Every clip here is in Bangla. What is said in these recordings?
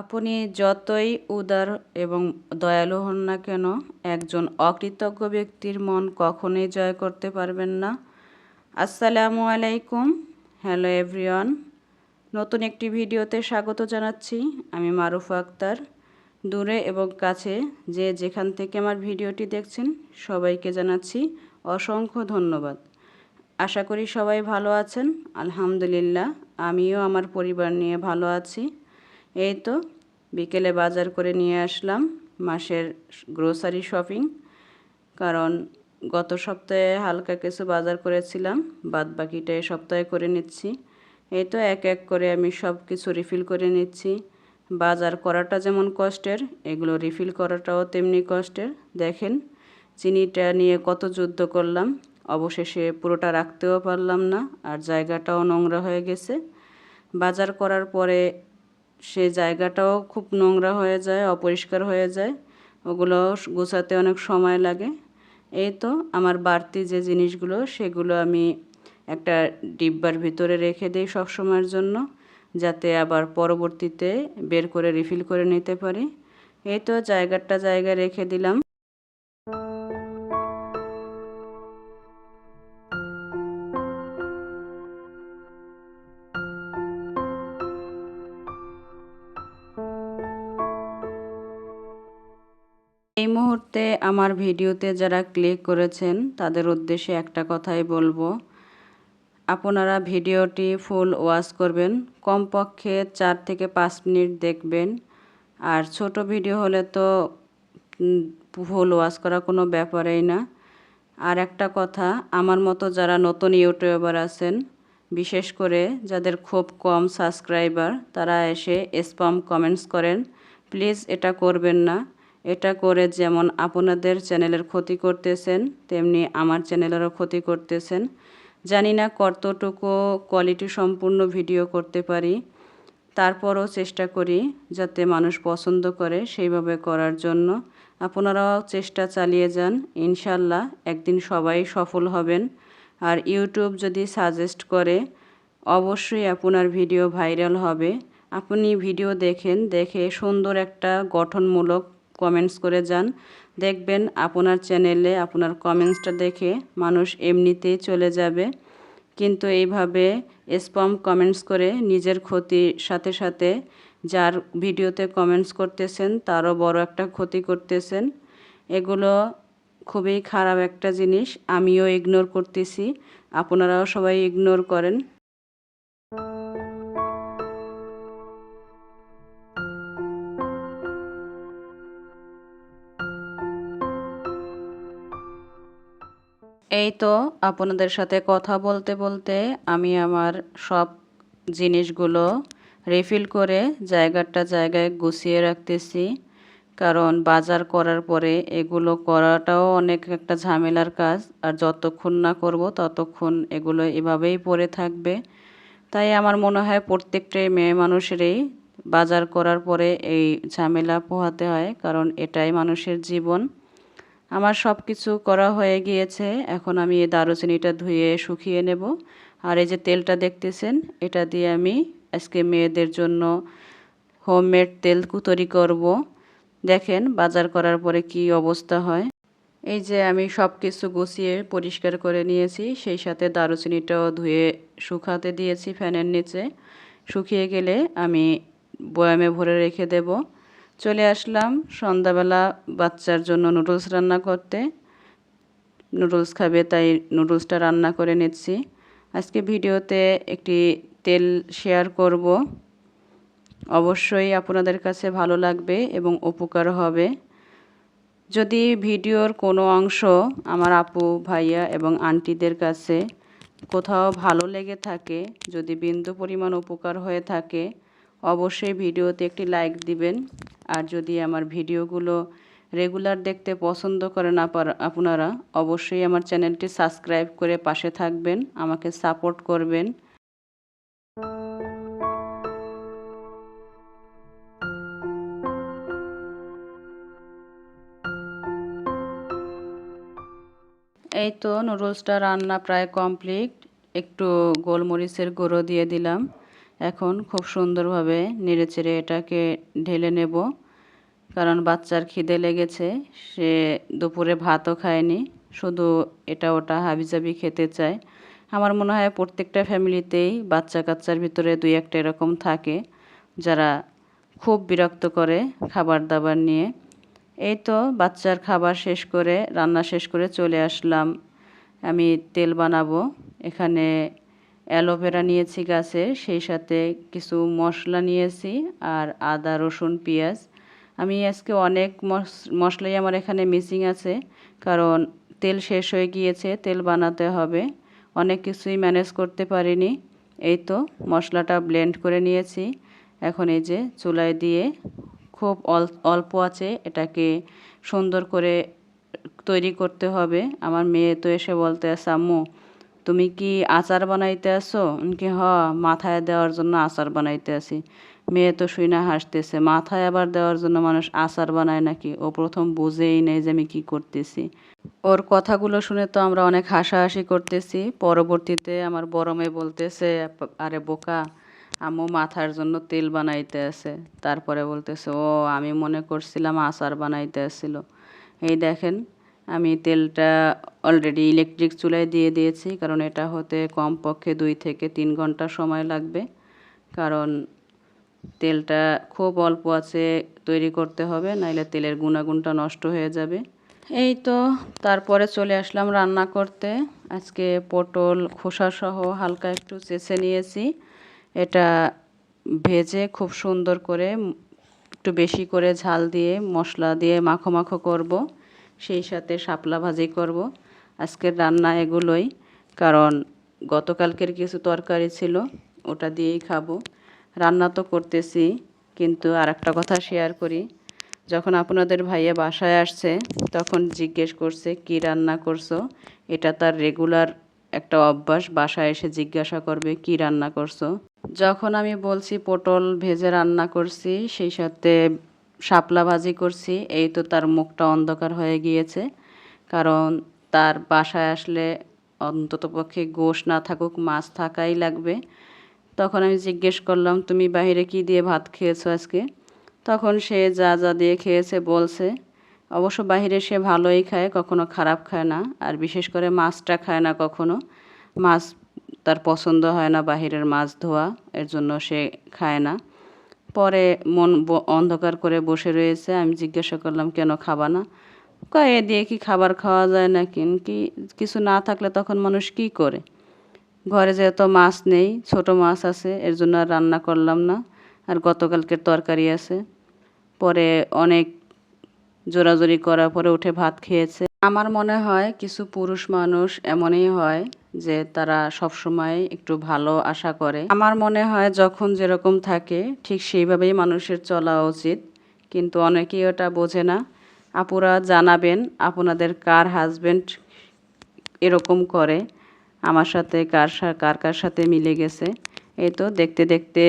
আপনি যতই উদার এবং দয়ালু হন না কেন, একজন অকৃতজ্ঞ ব্যক্তির মন কখনোই জয় করতে পারবেন না। আসসালামু আলাইকুম। Hello everyone. নতুন একটি ভিডিওতে স্বাগত জানাচ্ছি। আমি মারুফ আক্তার। দূরে এবং কাছে যে যেখান থেকে আমার ভিডিওটি দেখছেন, সবাইকে জানাচ্ছি অসংখ্য ধন্যবাদ। আশা করি সবাই ভালো আছেন। আলহামদুলিল্লাহ, আমিও আমার পরিবার নিয়ে ভালো আছি। এই তো বিকেলে বাজার করে নিয়ে আসলাম মাসের গ্রোসারি শপিং কারণ গত সপ্তাহে হালকা কিছু বাজার করেছিলাম বাদ বাকিটা এই সপ্তাহে করে নিচ্ছি। এই তো এক এক করে আমি সব কিছু রিফিল করে নিচ্ছি। বাজার করাটা যেমন কষ্টের, এগুলো রিফিল করাটাও তেমনি কষ্টের। দেখেন, চিনিটা নিয়ে কত যুদ্ধ করলাম, অবশেষে পুরোটা রাখতেও পারলাম না, আর জায়গাটাও নোংরা হয়ে গেছে। বাজার করার পরে সে জায়গাটাও খুব নোংরা হয়ে যায়, অপরিষ্কার হয়ে যায়। ওগুলো গোছাতে অনেক সময় লাগে। এই তো আমার বাড়তি যে জিনিসগুলো, সেগুলো আমি একটা ডিব্বার ভিতরে রেখে দিই সবসময়ের জন্য, যাতে আবার পরবর্তীতে বের করে রিফিল করে নিতে পারি। এই তো জায়গাটা জায়গায় রেখে দিলাম। এই মুহূর্তে আমার ভিডিওতে যারা ক্লিক করেছেন, তাদের উদ্দেশ্যে একটা কথাই বলব। আপনারা ভিডিওটি ফুল ওয়াচ করবেন, কমপক্ষে চার থেকে পাঁচ মিনিট দেখবেন। আর ছোট ভিডিও হলে তো ফুল ওয়াচ করা কোনো ব্যাপারেই না। আর একটা কথা, আমার মতো যারা নতুন ইউটিউবার আছেন, বিশেষ করে যাদের খুব কম সাবস্ক্রাইবার তারা এসে স্পাম কমেন্টস করেন। প্লিজ এটা করবেন না। এটা করে যেমন আপনাদের চ্যানেলের ক্ষতি করতেছেন, তেমনি আমার চ্যানেলেরও ক্ষতি করতেছেন। জানি না কতটুকু কোয়ালিটি সম্পূর্ণ ভিডিও করতে পারি, তারপরও চেষ্টা করি যাতে মানুষ পছন্দ করে সেইভাবে করার জন্য। আপনারাও চেষ্টা চালিয়ে যান, ইনশাল্লাহ একদিন সবাই সফল হবেন। আর ইউটিউব যদি সাজেস্ট করে, অবশ্যই আপনার ভিডিও ভাইরাল হবে। আপনি ভিডিও দেখেন, দেখে সুন্দর একটা গঠনমূলক কমেন্টস করে যান। দেখবেন আপনার চ্যানেলে আপনার কমেন্টসটা দেখে মানুষ এমনিতেই চলে যাবে। কিন্তু এইভাবে স্পাম কমেন্টস করে নিজের ক্ষতির সাথে সাথে যার ভিডিওতে কমেন্টস করতেছেন, তারও বড় একটা ক্ষতি করতেছেন। এগুলো খুবই খারাপ একটা জিনিস, আমিও ইগনোর করতেছি। আপনারাও সবাই ইগনোর করেন। এই তো আপনাদের সাথে কথা বলতে বলতে আমি আমার সব জিনিসগুলো রিফিল করে জায়গাটা জায়গায় গুছিয়ে রাখতেছি। কারণ বাজার করার পরে এগুলো করাটাও অনেক একটা ঝামেলার কাজ, আর যতক্ষণ না করব ততক্ষণ এগুলো এভাবেই পড়ে থাকবে। তাই আমার মনে হয় প্রত্যেকটাই মেয়ে মানুষেরই বাজার করার পরে এই ঝামেলা পোহাতে হয়, কারণ এটাই মানুষের জীবন। আমার সব কিছু করা হয়ে গিয়েছে, এখন আমি এই দারুচিনিটা ধুয়ে শুকিয়ে নেব। আর এই যে তেলটা দেখতেছেন, এটা দিয়ে আমি আজকে মেয়েদের জন্য হোমমেড তেল তৈরি করব। দেখেন বাজার করার পরে কি অবস্থা হয়। এই যে আমি সব কিছু গুছিয়ে পরিষ্কার করে নিয়েছি, সেই সাথে দারুচিনিটাও ধুয়ে শুকাতে দিয়েছি ফ্যানের নিচে। শুকিয়ে গেলে আমি বয়ামে ভরে রেখে দেবো। চলে আসলাম সন্ধ্যাবেলা বাচ্চার জন্য নুডলস রান্না করতে। নুডলস খাবে, তাই নুডলসটা রান্না করে নিচ্ছি। আজকে ভিডিওতে একটি তেল শেয়ার করব। অবশ্যই আপনাদের কাছে ভালো লাগবে এবং উপকার হবে। যদি ভিডিওর কোনো অংশ আমার আপু, ভাইয়া এবং আন্টিদের কাছে কোথাও ভালো লেগে থাকে, যদি বিন্দু পরিমাণ উপকার হয়ে থাকে, অবশ্যই ভিডিওতে একটি লাইক দিবেন। আর যদি আমার ভিডিওগুলো রেগুলার দেখতে পছন্দ করেন আপনারা, অবশ্যই আমার চ্যানেলটি সাবস্ক্রাইব করে পাশে থাকবেন, আমাকে সাপোর্ট করবেন। এই তো নুডলসটা রান্না প্রায় কমপ্লিট একটু গোলমরিচের গুঁড়ো দিয়ে দিলাম। এখন খুব সুন্দরভাবে নেড়েচেড়ে এটাকে ঢেলে নেব। কারণ বাচ্চার খিদে লেগেছে, সে দুপুরে ভাতও খায়নি, শুধু এটা ওটা হাবিজাবি খেতে চায়। আমার মনে হয় প্রত্যেকটা ফ্যামিলিতেই বাচ্চা কাচ্চার ভিতরে দুই একটা এরকম থাকে, যারা খুব বিরক্ত করে খাবার দাবার নিয়ে। এই তো বাচ্চার খাবার শেষ করে, রান্না শেষ করে চলে আসলাম। আমি তেল বানাবো, এখানে অ্যালোভেরা নিয়েছি গাছের সেই সাথে কিছু মশলা নিয়েছি আর আদা, রসুন, পেঁয়াজ। আমি আজকে অনেক মশলাই আমার এখানে মিসিং আছে, কারণ তেল শেষ হয়ে গিয়েছে, তেল বানাতে হবে। অনেক কিছুই ম্যানেজ করতে পারিনি। এই তো মশলাটা ব্লেন্ড করে নিয়েছি। এখন এই যে চুলায় দিয়ে খুব অল্প আছে, এটাকে সুন্দর করে তৈরি করতে হবে। আমার মেয়ে তো এসে বলতে আছে আম্মু তুমি কি আচার বানাইতে আসো কি হ, মাথায় দেওয়ার জন্য আচার বানাইতে আসি মেয়ে তো শুই না হাসতেছে, মাথায় আবার দেওয়ার জন্য মানুষ আচার বানায় নাকি? ও প্রথম বুঝেই নেই যে আমি কি করতেছি। ওর কথাগুলো শুনে তো আমরা অনেক হাসাহাসি করতেছি। পরবর্তীতে আমার বড় মেয়ে বলতেছে, আরে বোকা, আম্মু মাথার জন্য তেল বানাইতে আছে। তারপরে বলতেছে, ও, আমি মনে করছিলাম আচার বানাইতে আসছিল এই দেখেন আমি তেলটা অলরেডি ইলেকট্রিক চুলায় দিয়ে দিয়েছি, কারণ এটা হতে কমপক্ষে দুই থেকে তিন ঘণ্টা সময় লাগবে। কারণ তেলটা খুব অল্প আছে, তৈরি করতে হবে, নাইলে তেলের গুণাগুণটা নষ্ট হয়ে যাবে। এই তো, তারপরে চলে আসলাম রান্না করতে। আজকে পটল খোসাসহ হালকা একটু চেঁচে নিয়েছি। এটা ভেজে খুব সুন্দর করে, একটু বেশি করে ঝাল দিয়ে, মশলা দিয়ে মাখো মাখো করব। সেই সাথে শাপলা ভাজি করব। আজকের রান্না এগুলোই, কারণ গতকালকের কিছু তরকারি ছিল, ওটা দিয়েই খাব। রান্না তো করতেছি, কিন্তু আর একটা কথা শেয়ার করি। যখন আপনাদের ভাইয়া বাসায় আসছে, তখন জিজ্ঞেস করছে, কি রান্না করছ? এটা তার রেগুলার একটা অভ্যাস, বাসায় এসে জিজ্ঞাসা করবে, কি রান্না করছ? যখন আমি বলছি, পটল ভেজে রান্না করছি, সেই সাথে শাপলা ভাজি করছি, এই তো তার মুখটা অন্ধকার হয়ে গিয়েছে। কারণ তার বাসায় আসলে অন্ততপক্ষে গোশ না থাকুক, মাছ থাকাই লাগবে। তখন আমি জিজ্ঞেস করলাম, তুমি বাহিরে কি দিয়ে ভাত খেয়েছো আজকে? তখন সে যা যা দিয়ে খেয়েছে বলছে, অবশ্য বাহিরে সে ভালোই খায়, কখনো খারাপ খায় না। আর বিশেষ করে মাছটা খায় না কখনো। মাছ তার পছন্দ হয় না বাহিরের মাছ ধোয়া, এর জন্য সে খায় না। পরে মন অন্ধকার করে বসে রয়েছে। আমি জিজ্ঞাসা করলাম, কেন খাবা না? কয়, এ দিয়ে কি খাবার খাওয়া যায় না কি, কিছু না থাকলে তখন মানুষ কি করে? ঘরে যেহেতু মাছ নেই, ছোট মাছ আছে, এর জন্য আর রান্না করলাম না, আর গতকালকের তরকারি আছে। পরে অনেক জোরাজোরি করার পরে উঠে ভাত খেয়েছে। আমার মনে হয় কিছু পুরুষ মানুষ এমনই হয় যে তারা সবসময় একটু ভালো আশা করে। আমার মনে হয় যখন যেরকম থাকে, ঠিক সেইভাবেই মানুষের চলা উচিত। কিন্তু অনেকেই ওটা বোঝে না। আপুরা জানাবেন, আপনাদের কার হাজব্যান্ড এরকম করে, আমার সাথে কার কার কার সাথে মিলে গেছে। এই তো দেখতে দেখতে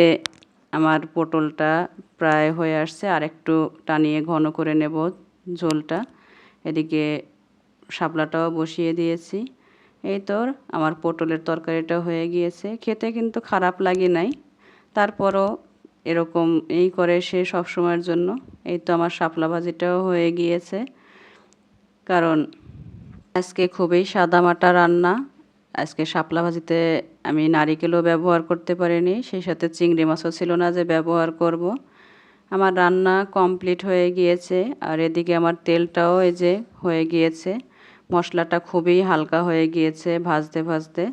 আমার পটলটা প্রায় হয়ে আসছে। আর একটু টানিয়ে ঘন করে নেব ঝোলটা। এদিকে শাপলাটাও বসিয়ে দিয়েছি। এই তোর, আমার পটলের তরকারিটা হয়ে গিয়েছে। খেতে কিন্তু খারাপ লাগে নাই। তারপরও এরকম এই করে সে সব সময়ের জন্য। এই তো আমার শাপলা ভাজিটাও হয়ে গিয়েছে। কারণ আজকে খুবই সাদামাটা রান্না। আজকে শাপলা ভাজিতে আমি নারিকেলও ব্যবহার করতে পারিনি। সেই সাথে চিংড়ি মাছও ছিল না যে ব্যবহার করব। আমার রান্না কমপ্লিট হয়ে গিয়েছে। আর এদিকে আমার তেলটাও এই যে হয়ে গিয়েছে। মশলাটা খুবই হালকা হয়ে গিয়েছে ভাজতে ভাজতে।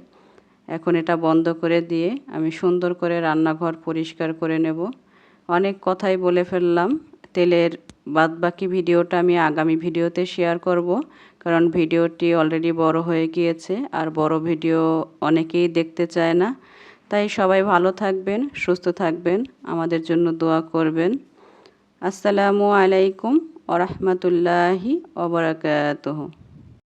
এখন এটা বন্ধ করে দিয়ে আমি সুন্দর করে রান্নাঘর পরিষ্কার করে নেব। অনেক কথাই বলে ফেললাম। তেলের বাদবাকি ভিডিওটা আমি আগামী ভিডিওতে শেয়ার করব, কারণ ভিডিওটি অলরেডি বড় হয়ে গিয়েছে আর বড় ভিডিও অনেকেই দেখতে চায় না। তাই সবাই ভালো থাকবেন, সুস্থ থাকবেন, আমাদের জন্য দোয়া করবেন। আসসালামু আলাইকুম ওরহমতুল্লাহি ওবরাকাতহ।